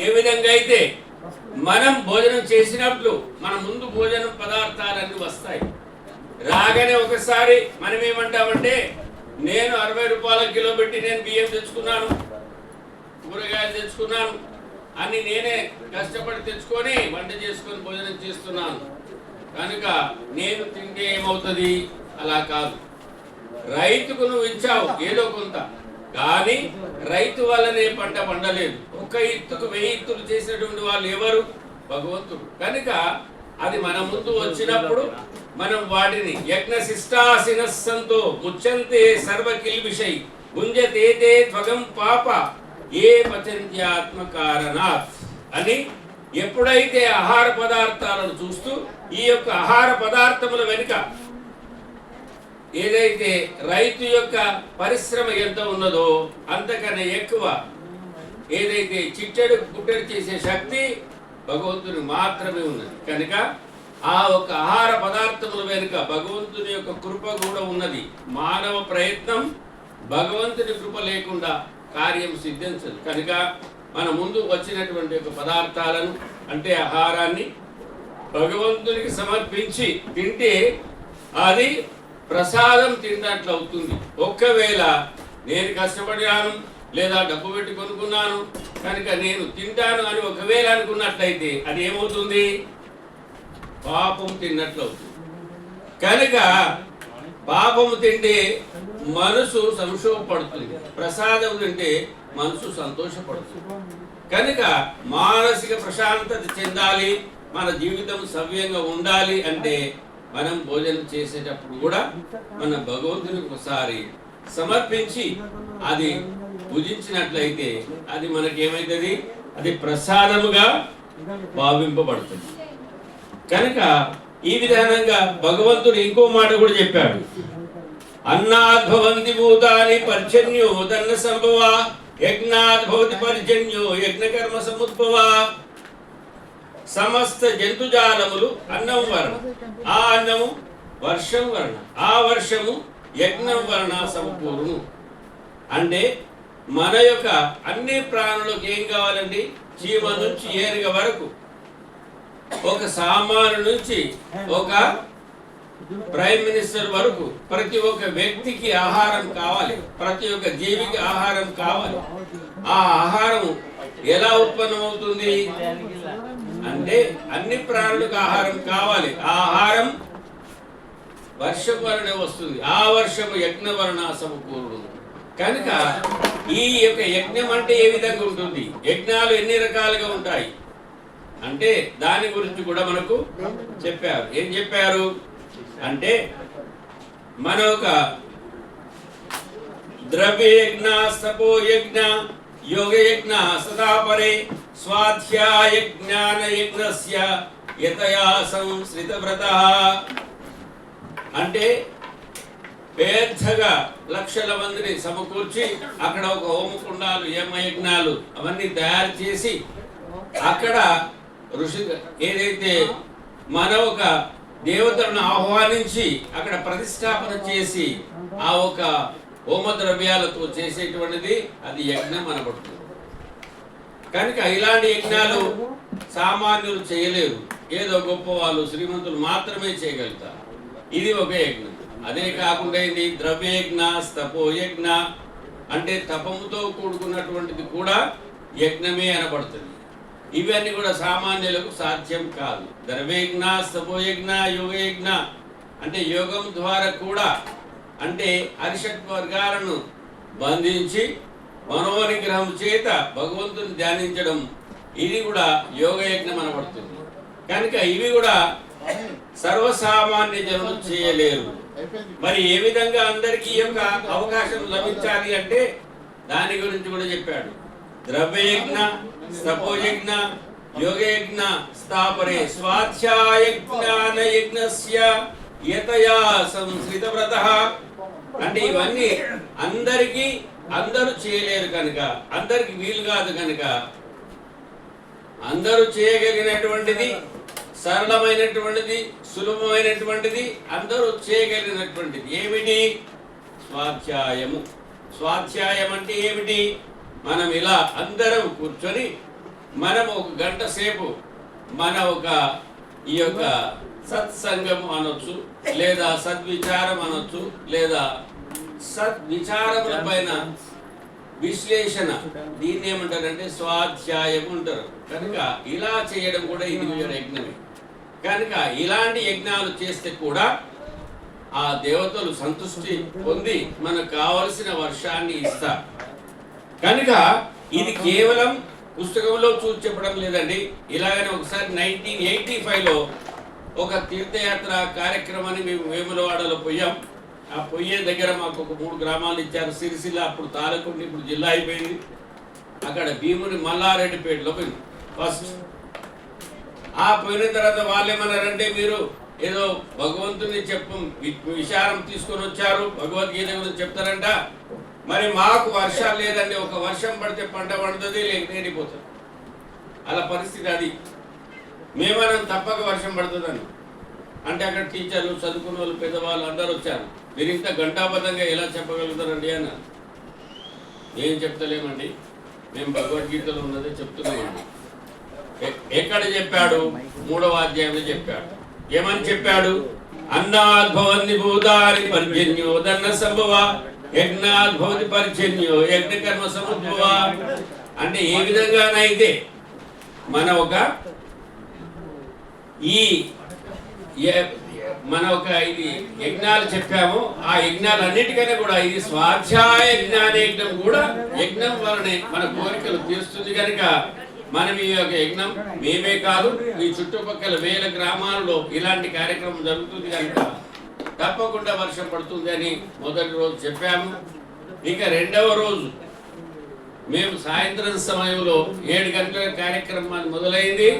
ఏ విధంగా అయితే మనం భోజనం చేసినప్పుడు మన ముందు భోజనం పదార్థాలన్నీ వస్తాయి. రాగానే ఒకసారి మనం ఏమంటామంటే నేను అరవై రూపాయల కిలో పెట్టి నేను బియ్యం తెచ్చుకున్నాను కూరగాయలు తెచ్చుకున్నాను అని నేనే కష్టపడి తెచ్చుకొని వంట చేసుకొని భోజనం చేస్తున్నాను. కనుక నేను తింటే ఏమవుతుంది? అలా కాదు. రైతుకు నువ్వు ఇచ్చావు ఏదో కొంత. కానీ రైతు వల్లనే పంట పండలేదు. ఒక్క ఎత్తుకు వెయ్యి ఎత్తులు చేసినటువంటి వాళ్ళు ఎవరు? భగవంతుడు. కనుక అది మన ముందు వచ్చినప్పుడు మనం వాటిని యజ్ఞ శిష్టాసినస్సంతో ముచ్చంతే సర్వ కిల్బిషై గుంజతేతే త్వగం పాప ఏ పచంత్యాత్మ కారణాత్ అని ఎప్పుడైతే ఆహార పదార్థాలను చూస్తూ ఈ యొక్క ఆహార పదార్థముల వెనుక ఏదైతే రైతు యొక్క పరిశ్రమ ఎంత ఉన్నదో అంతకన్నా ఎక్కువ ఏదైతే చిట్టెడు పుట్టెడు చేసే శక్తి భగవంతుని మాత్రమే ఉన్నది. కనుక ఆ ఒక ఆహార పదార్థముల వెనుక భగవంతుని యొక్క కృప కూడా ఉన్నది. మానవ ప్రయత్నం భగవంతుని కృప లేకుండా కార్యం సిద్ధించదు. కనుక మన ముందు వచ్చినటువంటి ఒక పదార్థాలను అంటే ఆహారాన్ని భగవంతునికి సమర్పించి తింటే అది ప్రసాదం తిన్నట్లు అవుతుంది. ఒక్కవేళ నేను కష్టపడినాను లేదా డబ్బు పెట్టి కొనుక్కున్నాను కనుక నేను తింటాను అని ఒకవేళ అనుకున్నట్లయితే అది ఏమవుతుంది? పాపం తిన్నట్లు అవుతుంది కనుక పాపము తింటే మనసు సంక్షోభపడుతుంది ప్రసాదం తింటే మనసు సంతోషపడుతుంది. కనుక మానసిక ప్రశాంతత చెందాలి మన జీవితం సవ్యంగా ఉండాలి అంటే మనం భోజనం చేసేటప్పుడు కూడా మన భగవంతునికి ఒకసారి సమర్పించి అది భుజించినట్లయితే అది మనకేమైతుంది? అది ప్రసాదముగా భావింపబడుతుంది. కనుక ఈ విధానంగా భగవంతుడు ఇంకో మాట కూడా చెప్పాడు. అన్నాద్భవంతి భూతాని పర్జన్యో దన్న సంభవ యజ్ఞాద్భవతి పర్జన్యో యజ్ఞకర్మ సముద్భవ. సమస్త జంతుజాలములు అన్నం వర్ణ. ఆ అన్నము వర్షం వర్ణ. ఆ వర్షము యజ్ఞం వర్ణ సమకూరును. అంటే మన యొక్క అన్ని ప్రాణులకు ఏం కావాలండి? చీమ నుంచి ఏరుగ వరకు. ఒక సామాను నుంచి ఒక ప్రైమ్ మినిస్టర్ వరకు ప్రతి ఒక్క వ్యక్తికి ఆహారం కావాలి. ప్రతి ఒక్క జీవికి ఆహారం కావాలి. ఆ ఆహారం ఎలా ఉత్పన్నమవుతుంది? అంటే అన్ని ప్రాణులకు ఆహారం కావాలి. ఆ ఆహారం వర్షం వలనే వస్తుంది. ఆ వర్షము యజ్ఞ వలన సమకూరుడు కనుక ఈ యొక్క యజ్ఞం అంటే ఏ విధంగా ఉంటుంది? యజ్ఞాలు ఎన్ని రకాలుగా ఉంటాయి? అంటే దాని గురించి కూడా మనకు చెప్పారు. ఏం చెప్పారు? అంటే మన ఒక ద్రవ్యయజ్ఞ సపోయజ్ఞ సపో యజ్ఞ యోగ యజ్ఞ సదాపరే స్వాధ్యాయ జ్ఞాన యజ్ఞస్య యతయా సంశ్రిత వ్రత అంటే పెద్దగా లక్షల మందిని సమకూర్చి అక్కడ ఒక హోమకుండాలు యజ్ఞాలు అవన్నీ తయారు చేసి అక్కడ ఋషి ఏదైతే మన ఒక దేవతలను ఆహ్వానించి అక్కడ ప్రతిష్టాపన చేసి ఆ ఒక హోమ ద్రవ్యాలతో చేసేటువంటిది అది యజ్ఞం అనబడుతుంది. కనుక ఇలాంటి యజ్ఞాలు సామాన్యులు చేయలేరు. ఏదో గొప్ప వాళ్ళు శ్రీమంతులు మాత్రమే చేయగలుగుతారు. ఇది ఒక యజ్ఞం. అదే కాకుండా ఇది ద్రవ్యయజ్ఞ స్తపోయజ్ఞ అంటే తపముతో కూడుకున్నటువంటిది కూడా యజ్ఞమే అనబడుతుంది. ఇవన్నీ కూడా సామాన్యులకు సాధ్యం కాదు. ద్రవ్యయజ్ఞ స్తపోయజ్ఞ యోగయజ్ఞ అంటే యోగం ద్వారా కూడా అంటే అరిషట్ వర్గాలను బంధించి మనోనిగ్రహం చేత భగవంతుని ధ్యానించడం ఇది కూడా యోగయజ్ఞం అనబడుతుంది. కనుక ఇవి కూడా సర్వసామాన్య జనులు చేయలేరు. మరి ఏ విధంగా అందరికీ ఈ యొక్క అవకాశం లభించాలి అంటే దాని గురించి కూడా చెప్పాడు. ద్రవ్యయజ్ఞ స్తపోయజ్ఞ యోగయజ్ఞ స్థాపరే స్వాధ్యాయ జ్ఞాన యజ్ఞస్య యతయా సంస్కృత వ్రత అంటే ఇవన్నీ అందరికీ అందరూ చేయలేరు కనుక అందరికి వీలు కాదు కనుక అందరూ చేయగలిగినటువంటిది సరళమైనటువంటిది సులభమైనటువంటిది అందరూ చేయగలిగినటువంటిది. ఏమిటి? స్వాధ్యాయము. స్వాధ్యాయం అంటే ఏమిటి? మనం ఇలా అందరం కూర్చొని మనం ఒక గంట సేపు మన ఒక ఈ యొక్క సత్సంగం అనొచ్చు లేదా సద్విచారం అనొచ్చు లేదా సద్విచారముల పైన విశ్లేషణ. దీన్ని ఏమంటారంటే స్వాధ్యాయం అంటారు. కనుక ఇలా చేయడం కూడా ఇది యజ్ఞమే. కనుక ఇలాంటి యజ్ఞాలు చేస్తే కూడా ఆ దేవతలు సంతృష్టి పొంది మనకు కావలసిన వర్షాన్ని ఇస్తారు. కనుక ఇది కేవలం పుస్తకంలో చూసి చెప్పడం లేదండి. ఇలాగనే ఒకసారి నైన్టీన్ ఎయిటీ ఫైవ్లో ఒక తీర్థయాత్ర కార్యక్రమాన్ని మేము వేములవాడలో పోయాం. ఆ పొయ్యే దగ్గర మాకు ఒక మూడు గ్రామాలు ఇచ్చారు. సిరిసిల్ల అప్పుడు తాలకుండి ఇప్పుడు జిల్లా అయిపోయింది. అక్కడ భీముని మల్లారెడ్డిపేటలో పోయింది. ఫస్ట్ ఆ పోయిన తర్వాత వాళ్ళు ఏమన్నారంటే మీరు. ఏదో భగవంతుని చెప్పు విషారం విచారం తీసుకొని వచ్చారు భగవద్గీత గురించి చెప్తారంట. మరి మాకు వర్షాలు లేదండి ఒక వర్షం పడితే పంట పండుతుంది లేక నేడిపోతుంది అలా పరిస్థితి అది. మేమనం తప్పక వర్షం పడుతుందని. అంటే అక్కడ టీచర్లు చదువుకున్న వాళ్ళు పెద్దవాళ్ళు అందరూ వచ్చారు. మీరు ఇంత గంటాబద్ధంగా ఎలా చెప్పగలుగుతారండి అన్నారు. ఏం చెప్తలేమండి. మేము భగవద్గీతలో ఉన్నదే చెప్తున్నామండి. ఎక్కడ చెప్పాడు? మూడవ అధ్యాయంలో చెప్పాడు. ఏమని చెప్పాడు? అన్నాద్భవన్ని భూతాని పర్జన్యో దన్న సంభవ యజ్ఞాద్భవతి పర్జన్యో యజ్ఞ కర్మ సముద్భవ అంటే ఏ విధంగానైతే మన ఒక ఈ మన ఒక ఇది యజ్ఞాలు చెప్పాము ఆ యజ్ఞాలు అన్నిటికన్నా కూడా ఇది స్వాధ్యాయ జ్ఞాన యజ్ఞం కూడా యజ్ఞం వలనే మన కోరికలు తీరుస్తుంది కనుక మనం ఈ యొక్క యజ్ఞం మేమే కాదు ఈ చుట్టుపక్కల వేల గ్రామాలలో ఇలాంటి కార్యక్రమం జరుగుతుంది కనుక తప్పకుండా వర్షం పడుతుంది అని మొదటి రోజు చెప్పాము. ఇక రెండవ రోజు మేము సాయంత్రం సమయంలో ఏడు గంటల కార్యక్రమాన్ని మొదలైంది.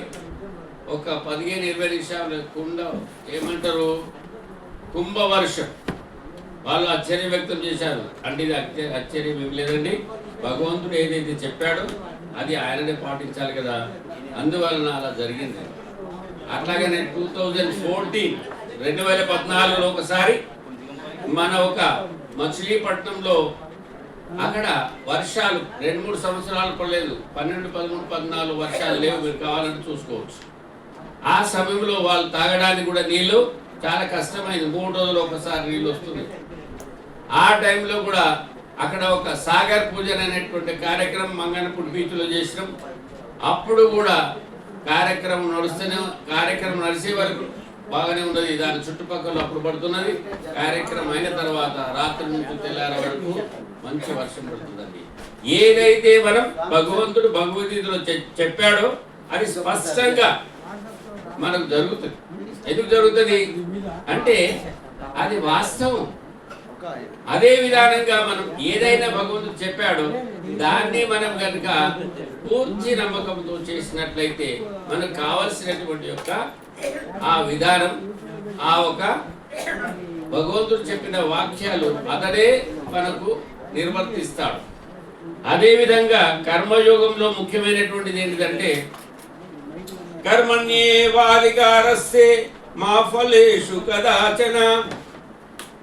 ఒక పదిహేను ఇరవై నిమిషాలు కుండ ఏమంటారు? కుంభవర్షం. వాళ్ళు ఆశ్చర్యం వ్యక్తం చేశారు. అంటే ఇది ఆశ్చర్యం ఏమి లేదండి. భగవంతుడు ఏదైతే చెప్పాడో అది ఆయననే పాటించాలి కదా. అందువలన అలా జరిగింది. అట్లాగనే టూ థౌజండ్ ఫోర్టీన్ రెండు వేల పద్నాలుగులో ఒకసారి మన ఒక మచిలీపట్నంలో అక్కడ వర్షాలు రెండు మూడు సంవత్సరాలు పడలేదు. పన్నెండు పదమూడు పద్నాలుగు వర్షాలు లేవు. మీరు కావాలని చూసుకోవచ్చు. ఆ సమయంలో వాళ్ళు తాగడానికి కూడా నీళ్ళు చాలా కష్టమైంది. మూడు రోజులు ఒకసారి నీళ్ళు వస్తుంది ఆ టైంలో కూడా అక్కడ ఒక సాగర్ పూజ అనేటువంటి కార్యక్రమం మంగనపూడి బీచ్లో చేసినాం. అప్పుడు కూడా కార్యక్రమం నడుస్తూనే కార్యక్రమం నడిచే వరకు బాగానే ఉన్నది దాని చుట్టుపక్కల అప్పుడు పడుతున్నది. కార్యక్రమం అయిన తర్వాత రాత్రి నుంచి తెల్లారి వరకు మంచి వర్షం పడుతుందండి. ఏదైతే మనం భగవంతుడు భగవద్గీతలో చె- చెప్పాడో అది స్పష్టంగా మనకు జరుగుతుంది. ఎందుకు జరుగుతుంది? అంటే అది వాస్తవం. అదే విధానంగా మనం ఏదైనా భగవంతుడు చెప్పాడో దాన్ని మనం కనుక పూర్తి నమ్మకంతో చేసినట్లయితే మనకు కావలసినటువంటి యొక్క ఆ విధానం ఆ ఒక భగవంతుడు చెప్పిన వాక్యాలు అతడే మనకు నిర్వర్తిస్తాడు. అదేవిధంగా కర్మయోగంలో ముఖ్యమైనటువంటిది ఏంటిదంటే కర్మణ్యేవాధికారస్తే మా ఫలేషు కదాచన.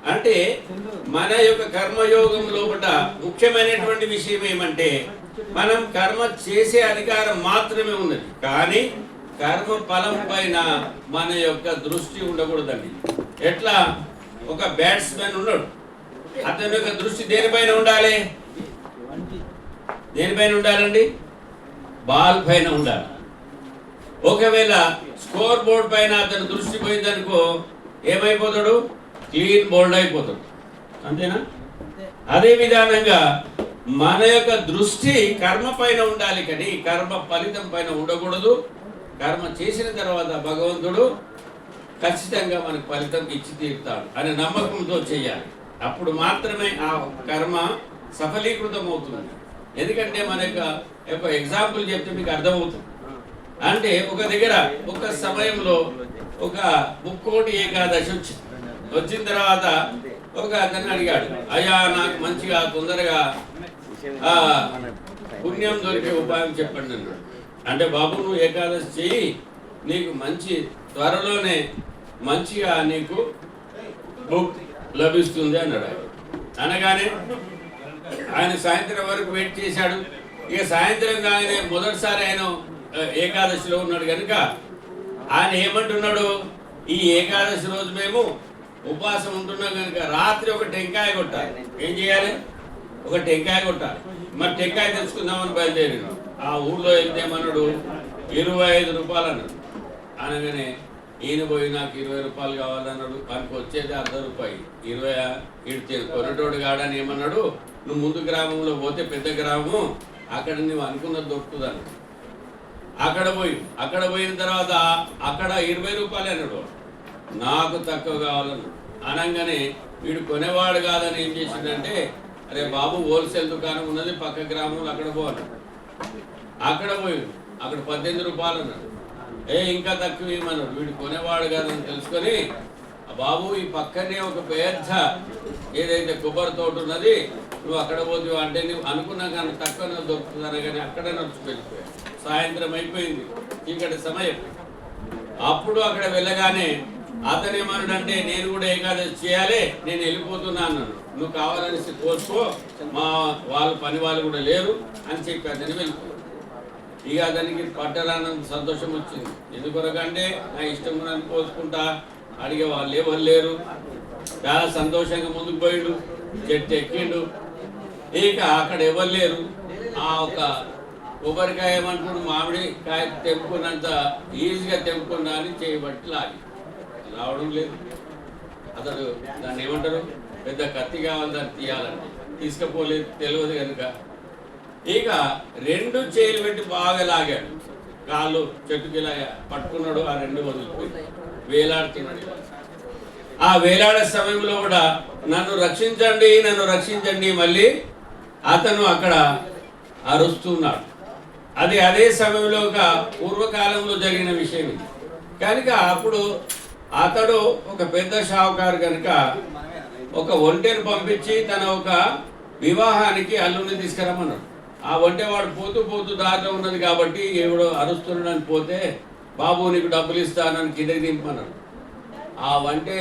అంటే మన యొక్క కర్మయోగం లోపల ముఖ్యమైనటువంటి విషయం ఏమంటే మనం కర్మ చేసే అధికారం మాత్రమే ఉన్నది. కానీ కర్మ ఫలం పైన మన యొక్క దృష్టి ఉండకూడదండి. ఎట్లా? ఒక బ్యాట్స్మెన్ ఉన్నాడు. అతని యొక్క దృష్టి దేనిపైన ఉండాలి? దేనిపైన ఉండాలండి? బాల్ పైన ఉండాలి. ఒకవేళ స్కోర్ బోర్డ్ పైన అతని దృష్టి పోయిందనుకో ఏమైపోతాడు? క్లీన్ బోల్డ్ అయిపోతాడు అంతేనా? అదే. విధానంగా మన యొక్క దృష్టి కర్మ పైన ఉండాలి కానీ కర్మ ఫలితం పైన ఉండకూడదు. కర్మ చేసిన తర్వాత భగవంతుడు ఖచ్చితంగా మనకు ఫలితం ఇచ్చి తీరుతాడు అనే నమ్మకంతో చేయాలి. అప్పుడు మాత్రమే ఆ కర్మ సఫలీకృతం అవుతుంది ఎందుకంటే మన యొక్క యొక్క ఎగ్జాంపుల్ చెప్తే మీకు అర్థమవుతుంది. అంటే ఒక దగ్గర ఒక సమయంలో ఒక ముక్కోటి ఏకాదశి వచ్చింది. వచ్చిన తర్వాత ఒక అతను అడిగాడు అయ్యా నాకు మంచిగా తొందరగా పుణ్యం దొరికే ఉపాయం చెప్పండి అన్నాడు. అంటే బాబు నువ్వు ఏకాదశి చెయ్యి నీకు మంచి త్వరలోనే మంచిగా నీకు బుక్ లభిస్తుంది అన్నాడు అనగానే ఆయన సాయంత్రం వరకు వెయిట్ చేశాడు. ఇక సాయంత్రం కానీ మొదటిసారి ఆయన ఏకాదశిలో ఉన్నాడు కనుక ఆయన ఏమంటున్నాడు ఈ ఏకాదశి రోజు మేము ఉపవాసం ఉంటున్నాం కనుక రాత్రి ఒక టెంకాయ కొట్టాలి. ఏం చేయాలి? ఒక టెంకాయ కొట్టాలి. మరి టెంకాయ తెచ్చుకుందామని బయలుదేరి ఆ ఊళ్ళో వెళ్తే ఏమన్నాడు ఇరవై ఐదు రూపాయలు అన్నాడు అనగానే ఈయన పోయి నాకు ఇరవై రూపాయలు కావాలన్నాడు. వానికి వచ్చేది అర్ధ రూపాయి. ఇరవై ఇడితే కొనటోడు కాడని ఏమన్నాడు? నువ్వు ముందు గ్రామంలో పోతే పెద్ద గ్రామం. అక్కడ నువ్వు అనుకున్నది దొరుకుతుంది అక్కడ పోయి అక్కడ పోయిన తర్వాత అక్కడ ఇరవై రూపాయలు అన్నాడు. నాకు తక్కువ కావాలన్నాడు అనగానే వీడు కొనేవాడు కాదని ఏం చేసిందంటే అరే బాబు హోల్సేల్ దుకాణం ఉన్నది పక్క గ్రామంలో అక్కడ పోవాలి. అక్కడ పోయి అక్కడ పద్దెనిమిది రూపాయలు అన్నాడు. ఏ ఇంకా తక్కువ ఇవ్వమన్నాడు వీడు కొనేవాడు కాదని తెలుసుకొని బాబు ఈ పక్కనే ఒక పెద్ద ఏదైతే కొబ్బరి తోట ఉన్నది నువ్వు అక్కడ పోతు అంటే నువ్వు అనుకున్నా కానీ తక్కువ దొరుకుతుందని కానీ అక్కడే నడుచు వెళ్ళిపోయాడు సాయంత్రం అయిపోయింది. చీకటి సమయం. అప్పుడు అక్కడ వెళ్ళగానే అతను ఏమన్నాడంటే నేను కూడా ఏకాదశి చేయాలి నేను వెళ్ళిపోతున్నా అన్నాను నువ్వు కావాలనేసి కోసుకో మా వాళ్ళు పని వాళ్ళు కూడా లేరు అని చెప్పి అతను వెళ్ళిపోయాడు. ఇక అతనికి పట్టరానంత సంతోషం వచ్చింది. ఎందుకొరకంటే నా ఇష్టం ఉన్నది కోసుకుంటా అడిగే వాళ్ళు ఎవరు లేరు. చాలా సంతోషంగా ముందుకు పోయిండు చెట్టు ఎక్కిండు. ఇక అక్కడ ఎవరు లేరు. ఆ ఒక కొబ్బరికాయ ఏమంటున్నాడు మామిడి కాయ తెంపుకున్నంత ఈజీగా తెంపుకున్నా అని చేయబట్టి లాగి రావడం లేదు. అతడు దాన్ని ఏమంటారు? పెద్ద కత్తి కావాలి దాన్ని తీయాలని తీసుకపోలేదు తెలియదు కనుక. ఇక రెండు చేతులు పెట్టి బాగా లాగాడు. కాళ్ళు చెట్టుకి పట్టుకున్నాడు ఆ రెండు వదిలిపోయి. వేలాడుతున్నాడు ఆ వేలాడే సమయంలో కూడా నన్ను రక్షించండి నన్ను రక్షించండి మళ్ళీ అతను అక్కడ అరుస్తున్నాడు. అది అదే సమయంలో ఒక పూర్వకాలంలో జరిగిన విషయం ఇది. కనుక అప్పుడు అతడు ఒక పెద్ద షావుకారు కనుక ఒక ఒంటెను పంపించి తన ఒక వివాహానికి అల్లుని తీసుకురమ్మన్నాడు. ఆ ఒంటె వాడు పోతూ పోతూ దారిలో ఉన్నది కాబట్టి ఎవడో అరుస్తున్నాడని పోతే బాబు నీకు డబ్బులు ఇస్తానని కిందకి దింపన్నాడు ఆ వంటే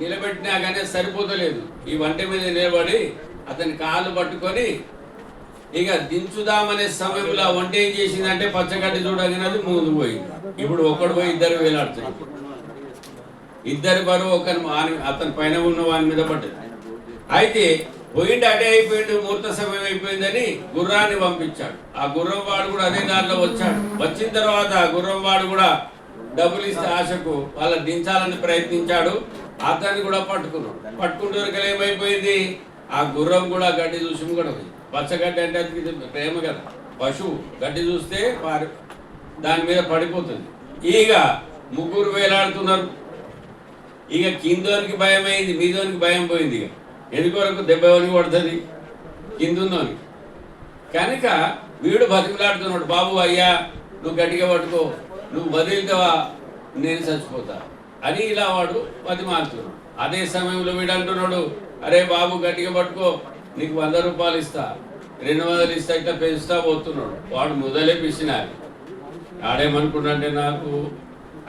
నిలబెట్టినా కానీ సరిపోతలేదు. ఈ వంట మీద నిలబడి అతని కాళ్ళు పట్టుకొని ఇక దించుదామనే సమయంలో ఆ వంట ఏం చేసిందంటే పచ్చగడ్డి చూడగినది ముందు పోయింది. ఇప్పుడు ఒక్కడు పోయి ఇద్దరు వేలాడుతున్నారు. ఇద్దరి బరువు ఒక అతని పైన ఉన్న వాని మీద పడ్డది. అయితే పోయిండు అడే అయిపోయిండు ముహూర్త సమయం అయిపోయిందని గుర్రాన్ని పంపించాడు. ఆ గుర్రం వాడు కూడా అదే దారిలో వచ్చాడు. వచ్చిన తర్వాత ఆ గుర్రం వాడు కూడా డబ్బులు ఇస్తే ఆశకు వాళ్ళ దించాలని ప్రయత్నించాడు. అతన్ని కూడా పట్టుకున్నాడు. పట్టుకుంటే వరకు ఏమైపోయింది? ఆ గుర్రం కూడా గడ్డి చూసి కూడా పచ్చగడ్డి అంటే అది ప్రేమ కదా. పశువు గడ్డి చూస్తే వారి దాని మీద పడిపోతుంది. ఈగ ముగ్గురు వేలాడుతున్నారు. ఇక కిందోనికి భయం అయింది మీదోనికి భయం పోయింది ఇక. ఎందుకొరకు దెబ్బ ఎవరికి పడుతుంది? కిందుందోని కనుక వీడు బతికిలాడుతున్నాడు బాబు అయ్యా నువ్వు గట్టిగా పట్టుకో నువ్వు వదిలితవా నేను చచ్చిపోతా. అని ఇలా వాడు బతిమాలుతున్నాడు. అదే సమయంలో వీడు అంటున్నాడు అరే బాబు గట్టిగా పట్టుకో నీకు వంద రూపాయలు ఇస్తా రెండు వందలు ఇస్తా ఇట్లా పెంచుతా పోతున్నాడు. వాడు మొదలే పిసినాలి ఆడేమనుకున్నాడంటే నాకు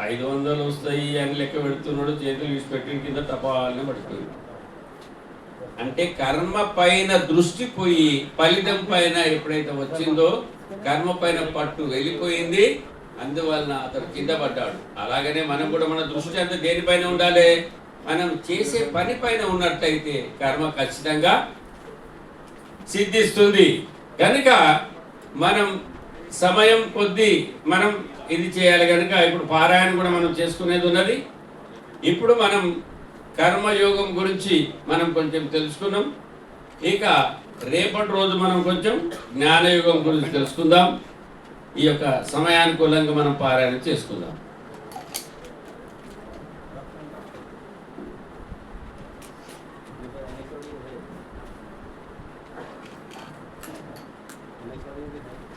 ఐదు వందలు వస్తాయి అని లెక్క పెడుతున్నాడు చేతులు తీసి పెట్టిన కింద తపాలని పడుతుంది అంటే కర్మ పైన దృష్టి పోయి ఫలితం పైన ఎప్పుడైతే వచ్చిందో కర్మ పైన పట్టు వెళ్ళిపోయింది. అందువలన అతను కింద పడ్డాడు. అలాగనే మనం కూడా మన దృష్టి అంతా దేనిపైన ఉండాలి? మనం చేసే పని పైన ఉన్నట్టయితే కర్మ ఖచ్చితంగా సిద్ధిస్తుంది. కనుక మనం సమయం కొద్దీ మనం ఇది చేయాలి కనుక ఇప్పుడు పారాయణ కూడా మనం చేసుకునేది ఉన్నది. ఇప్పుడు మనం కర్మయోగం గురించి మనం కొంచెం తెలుసుకున్నాం. ఇక రేపటి రోజు మనం కొంచెం జ్ఞానయోగం గురించి తెలుసుకుందాం. ఈ యొక్క సమయానుకూలంగా మనం పారాయణ చేసుకుందాం.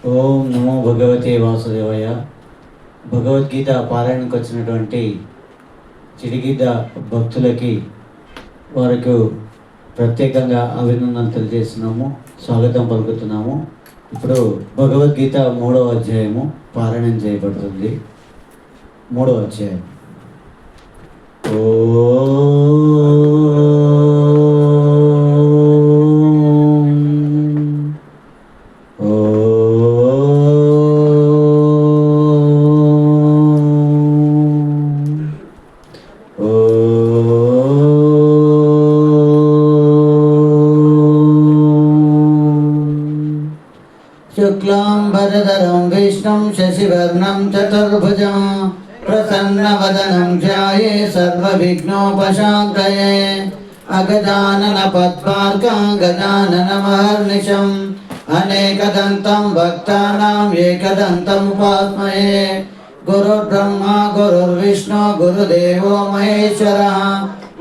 ఓం నమో భగవతే వాసుదేవయ్య భగవద్గీత పారాయణకు వచ్చినటువంటి చిడిగీత భక్తులకి వారికి ప్రత్యేకంగా అభినందనలు తెలియజేస్తున్నాము. స్వాగతం పలుకుతున్నాము. ఇప్పుడు భగవద్గీత మూడవ అధ్యాయము పారాయణం చేయబడుతుంది. మూడవ అధ్యాయం. ఓ गजाननमहर्निशम् अनेकदन्तं भक्तानाम् एकदन्तमुपास्महे गुरुर्ब्रह्मा गुरुर्विष्णु गुरुदेवो महेश्वरः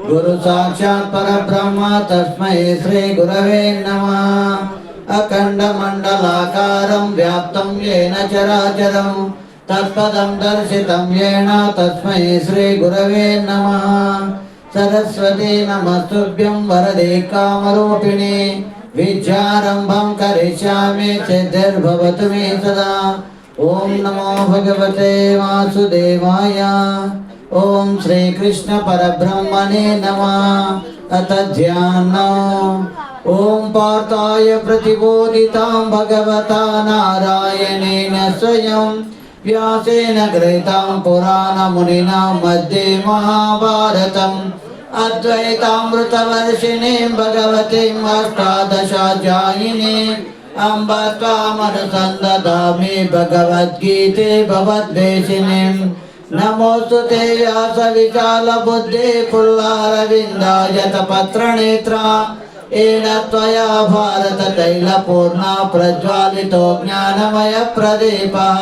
गुरु साक्षात् परब्रह्म तस्मै श्रीगुरवे नमः अखण्डमण्डलाकारं व्याप्तं येन चराचरं तत्पदं दर्शितं येन तस्मै श्रीगुरवे नमः सरस्वती नमस्तुभ्यं वरदे कामरूपिणे विद्यारम्भं करिष्यामि सिद्धिर्भवतु मे सदा ॐ नमो भगवते वासुदेवाय ॐ श्रीकृष्णपरब्रह्मणे नमः अथ ध्यानम् ॐ पार्थाय प्रतिबोधितां भगवता नारायणेन स्वयं व्यासेन गृहीतां पुराणमुनिना मध्ये महाभारतम् अद्वैतामृतवर्षिणीं भगवतीम् अष्टादशाध्यायिनीम् अम्ब त्वामनुसन्दधामि भगवद्गीते भवद्वेषिणीम् नमोऽस्तु ते व्यासविशालबुद्धे पुल्लारविन्दायतपत्रनेत्रा येन त्वया भारततैलपूर्णा प्रज्वालितो ज्ञानमयप्रदीपः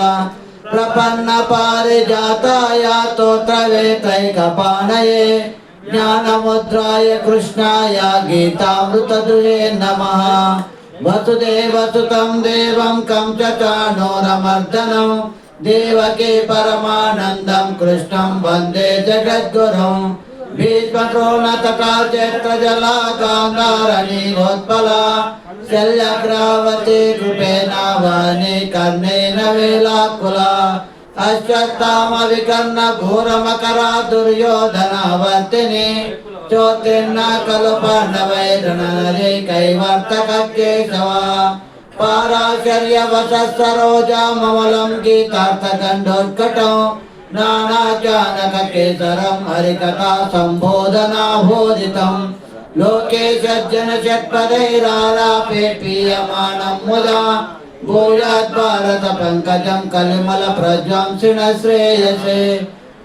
प्रपन्नपारिजाताय तोत्रवेत्रैकपाणये ज्ञानमुद्राय कृष्णाय गीतामृतदुहे नमः वसुदेवसुतं देवं कं च चाणोरमर्दनं देवके परमानन्दं कृष्णं वन्दे जगद्गुरुं भीष्मद्रोणतटा चैत्रजला गान्धारणीरोत्पला शल्यग्रावती कृपेनावानि कर्णेन वेलाकुला అశ్వత్థామవికర్ణ ఘోరమకరా దుర్యోధనావర్తిని జ్యోతిర్ణ కలు పాండవైర్ణరే కైవర్తకేశవ పారాశర్య వసరోజామలం గీతార్థకండోత్కటం నానాచానక కేసరం హరికథా సంబోధనాభోదితం లోకే సజ్జన షట్పదైరాలాపే పీయమాణం ముదా. पङ्कजं कलिमल प्रज्वांसिण श्रेयसे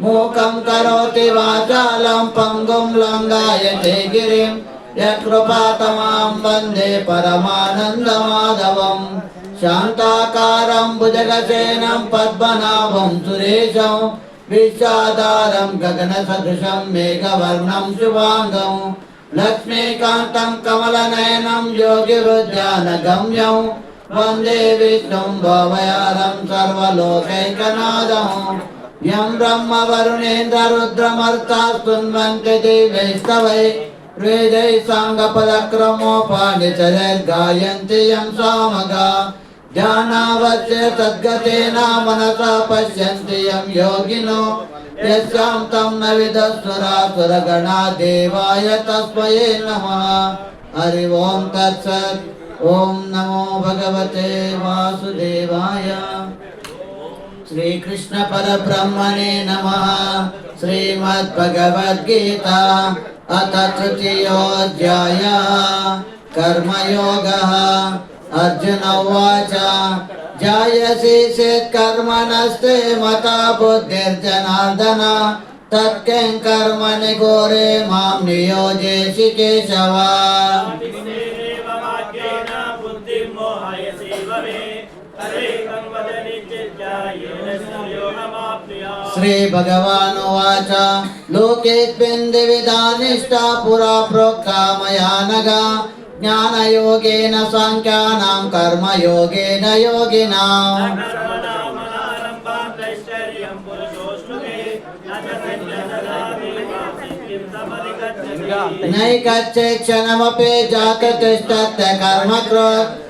मूकं करोति वाचालं पङ्गुं लङ्गायते गिरिं यत्कृपातमां वन्दे परमानन्दमाधवम् शान्ताकारं भुजगसेनं पद्मनाभं सुरेशं विश्वाधारं गगनसदृशं मेघवर्णं शुभाङ्गं लक्ष्मीकान्तं कमलनयनं योगिवृद्धानगम्यं वन्दे विष्णुं भवयारं सर्वलोकैकनादं यं ब्रह्मवरुणेन्द्ररुद्रमर्तास्तुन्वन्ति दिवैस्तवै वेदैः साङ्गपदक्रमोपानिचरैर्गायन्ति यं सामगा ध्यानावस्य तद्गतेन मनसा पश्यन्ति यं योगिनो यस्यां तं न विदस्वरासुरगणा देवाय तस्मै नमः हरि ओं तत्सत् ॐ नमो भगवते वासुदेवाय। श्री श्रीकृष्ण परब्रह्मणे नमः। श्रीमद्भगवद्गीता अथ तृतीयोऽध्याय। कर्मयोगः। अर्जुन उवाच जायसि चेत् कर्मणस्ते मता बुद्धिर्जनार्दन। तत्किं कर्मणि घोरे माँ केशव श्री भगवान श्रीभगवानुवाच लोकेऽस्मिन् द्विविधानिष्ठा पुरा प्रोक्ता मया नगा। ज्ञानयोगेन साङ्ख्यानां कर्मयोगेन योगिना नैकच्चे क्षणमपि जाततिष्ठत्य कर्मकृत्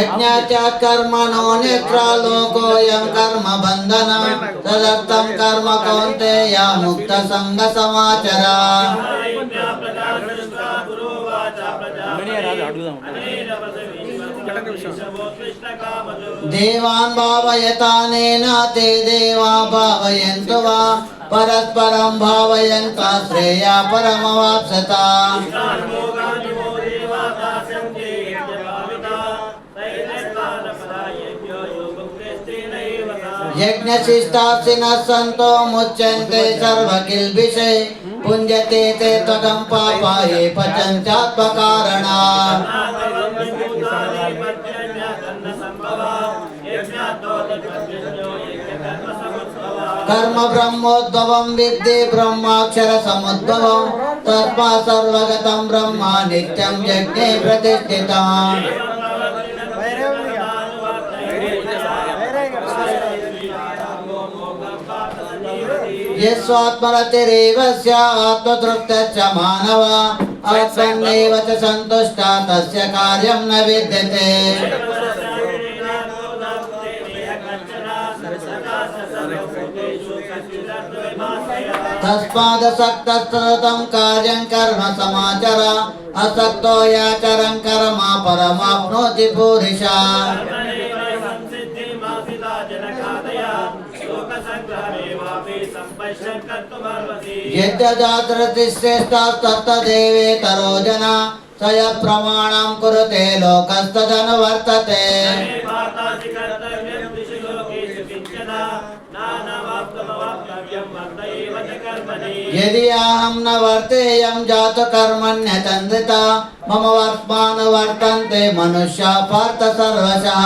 कर्मध्यायो यः कर्मणः च कर्मणो नेत्रालोकोऽयं कर्म बन्धनं तदर्थं कर्म कौन्तेय मुक्तसङ्गसमाचरा देवान् भावयतानेन ते देवा भावयन्तु वा। परस्परं भावयन्ता, श्रेया परमवाप्स्यता यज्ञशिष्टासि न मुच्यन्ते पुञ्जते ते पापाये कर्म ब्रह्मोद्भवं विद्धि ब्रह्माक्षरसमुद्भवं, तस्मा सर्वगतं ब्रह्म नित्यं यज्ञे प्रतिष्ठिता यस्वात्मरतिरेव स्यात्मतृप्तश्च मानव आत्मन्नेव च सन्तुष्टा तस्य कार्यं न विद्यते। तस्मादसक्तस्ततं कार्यं कर्म समाचर असक्तो याचरं कर्म परमाप्नोति पूरिषा। यद्यजातृतिश्रेष्ठस्तत्तदेवेतरो जना स यत् प्रमाणं कुरुते लोकस्तदनुवर्तते यदि अहं न वर्तेयं जातकर्मण्यतन्द्रिता मम वर्त्मान् वर्तन्ते मनुष्या पार्थ सर्वशः।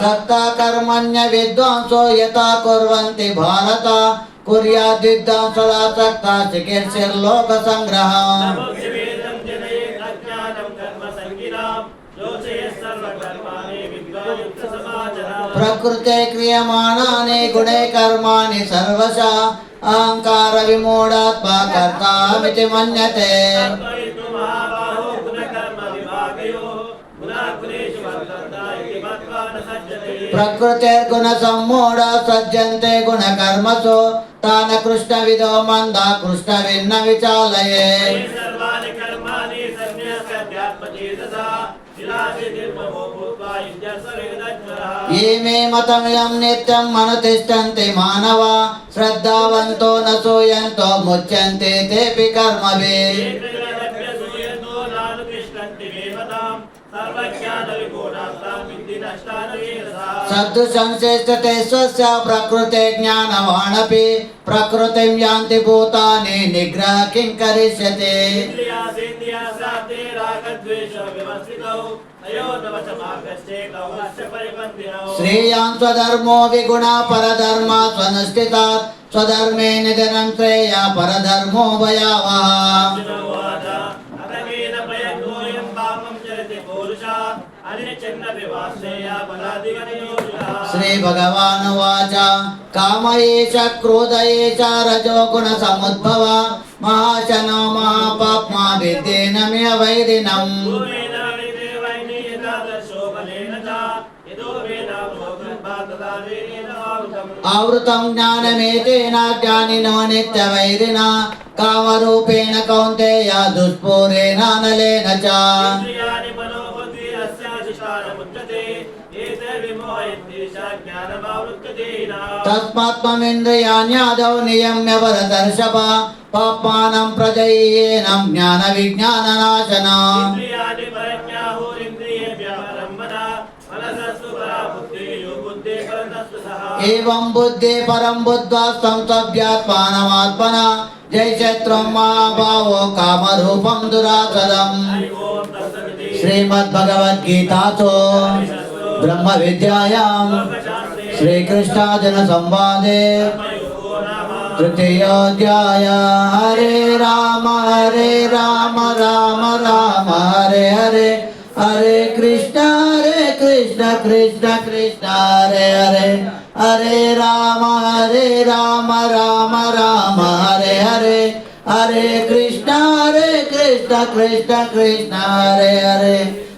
सत्ता कर्मण्य विद्वांसो यथा कुर्वन्ति भारत। कुर्या विद्वांसदा सत्ता कुर्याद्विद्वांसदासक्ता संग्रह प्रकृते क्रियमाणानि गुणे कर्माणि सर्वशा। अहङ्कारविमूढात्मा कर्तामिति मन्यते। प्रकृतिर्गुणसम्मूढ सज्जन्ते गुणकर्मसु तान कृष्णविदो मन्दा कृष्णविन्न विचालये सर्वाणि कर्माणि सन्न्यासाध्यात्मचेतसा शिलादिर्ममो भूत्वा युज्यसवेदज्वरः ये मे मतमिदं नित्यं मनुतिष्ठन्ति मानवा श्रद्धावन्तो न सूयन्तो मुच्यन्ते तेऽपि कर्मभिः सूयन्तो नानुतिष्ठन्ति देवताम् सर्वज्ञानविगुणास्तां विद्धि नष्टानवेदसा సద్దు సంశ్లిష్టతే స్వస్య ప్రకృతే జ్ఞానవాణపి ప్రకృతిం యాంతి భూతాని నిగ్రహ కిం కరిష్యతి? శ్రేయాన్ స్వధర్మో విగుణ పరధర్మ స్వనుష్ఠితాత్ స్వధర్మే నిధనం శ్రేయ పరధర్మో భయావహ. పాపం చిన్న వివాసేయ బలాదిగణ్య श्रीभगवानुवाच काम एष क्रोध एष रजो गुणसमुद्भव महाशनो महापाप्मा विद्येन मे वैरिणम् आवृतं ज्ञानमेतेन ज्ञानिनो नित्यवैरिणा कामरूपेण कौन्तेय తస్మాత్మేంద్రియాణ్యాదౌ నియమ్య వరదర్శప పాపానం ప్రజయేనం జ్ఞాన విజ్ఞాన నాశన ఏం బుద్ధి పరం బుద్ధ్వా సంసభ్యాత్మానమాత్మన జయశత్రం మహాభావో కామరూపం దురాసరం శ్రీమద్భగవద్గీతాతో బ్రహ్మ విద్యాయాం श्रीकृष्णार्जुन संवादे तृतीयोऽध्याय हरे राम हरे राम राम राम हरे हरे हरे कृष्ण हरे कृष्ण कृष्ण कृष्ण हरे हरे हरे राम हरे राम राम राम हरे हरे हरे कृष्ण हरे कृष्ण कृष्ण कृष्ण हरे हरे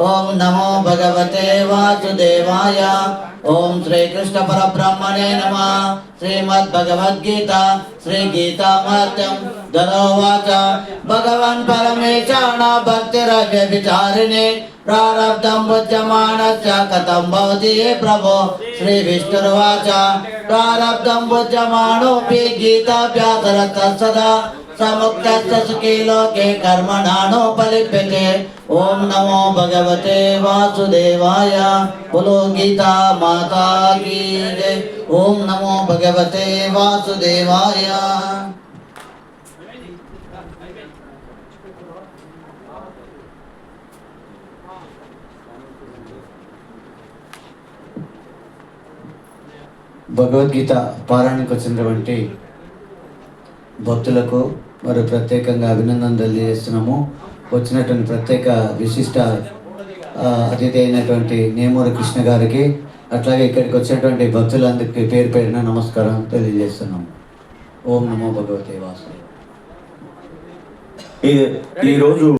ओम नमो भगवते वासुदेवाय। ओम श्री कृष्ण पर ब्रह्मणे नम। श्रीमद भगवद गीता श्री गीता मत्यम दरोवाच भगवान परमेशान भक्तिरव्य विचारिणे प्रारब्धम बुध्यमानस्य कथम भवति ये प्रभो? श्रीविष्णुर्वाच। प्रारब्धं गीता गीताभ्यासरतः सदा సుఖీ లోకే కర్మణానోపలిప్యతే ఓం నమో భగవతే వాసుదేవాయ బులో గీతా మాతా కీ జై ఓం నమో భగవతే వాసుదేవాయ భగవద్గీత పారాయణకు వచ్చినటువంటి భక్తులకు మరి ప్రత్యేకంగా అభినందన తెలియజేస్తున్నాము. వచ్చినటువంటి ప్రత్యేక విశిష్ట అతిథి అయినటువంటి నేమూరి కృష్ణ గారికి అట్లాగే ఇక్కడికి వచ్చినటువంటి భక్తులందరికీ పేరు పేరున నమస్కారం తెలియజేస్తున్నాము. ఓం నమో భగవతే వాసు ఈ- ఈరోజు